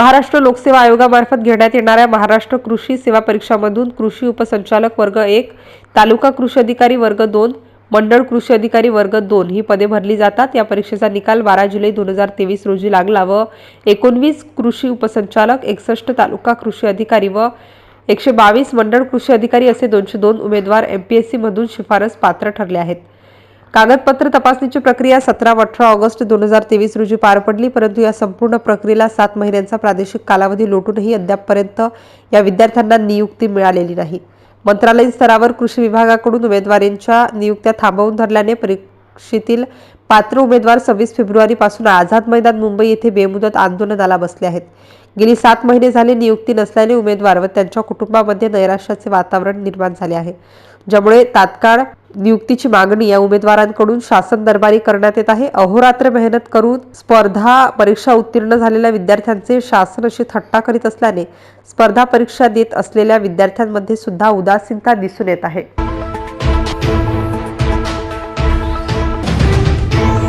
महाराष्ट्र लोकसेवा आयोगामार्फत घेण्यात येणाऱ्या महाराष्ट्र कृषी सेवा परीक्षामधून कृषी उपसंचालक वर्ग एक तालुका कृषी अधिकारी वर्ग दोन मंडळ कृषी अधिकारी वर्ग दोन ही पदे भरली जातात. या परीक्षेचा निकाल बारा जुलै दोन हजार तेवीस रोजी लागला व एकोणवीस कृषी उपसंचालक एकसष्ट तालुका कृषी अधिकारी व एकशे बावीस मंडळ कृषी अधिकारी असे दोनशे दोन उमेदवार एम पी एस सीमधून शिफारस पात्र ठरले आहेत. कागदपत्र तपासणीची प्रक्रिया सतरा अठरा ऑगस्ट दोन हजार तेवीस रोजी पार पडली परंतु या संपूर्ण प्रक्रियेला सात महिन्यांचा प्रादेशिक कालावधी लोटूनही अद्यापपर्यंत या विद्यार्थ्यांना नियुक्ती मिळालेली नाही. मंत्रालयीन स्तरावर कृषी विभागाकडून उमेदवारांच्या नियुक्त्या थांबवून धरल्याने परीक्षेतील पात्र उमेदवार सव्वीस फेब्रुवारीपासून आझाद मैदान मुंबई येथे बेमुदत आंदोलनाला बसले आहेत. गेली सात महिने झाले नियुक्ती नसल्याने उमेदवार व त्यांच्या कुटुंबामध्ये नैराश्याचे वातावरण निर्माण झाले आहे ज्यामुळे तात्काळ नियुक्तीची मागणी या उमेदवारांकडून शासन दरबारी करण्यात येत आहे. अहोरात्र मेहनत करून स्पर्धा परीक्षा उत्तीर्ण झालेल्या विद्यार्थ्यांचे शासन अशी थट्टा करीत असल्याने स्पर्धा परीक्षा देत असलेल्या विद्यार्थ्यांमध्ये सुद्धा उदासीनता दिसून येत आहे.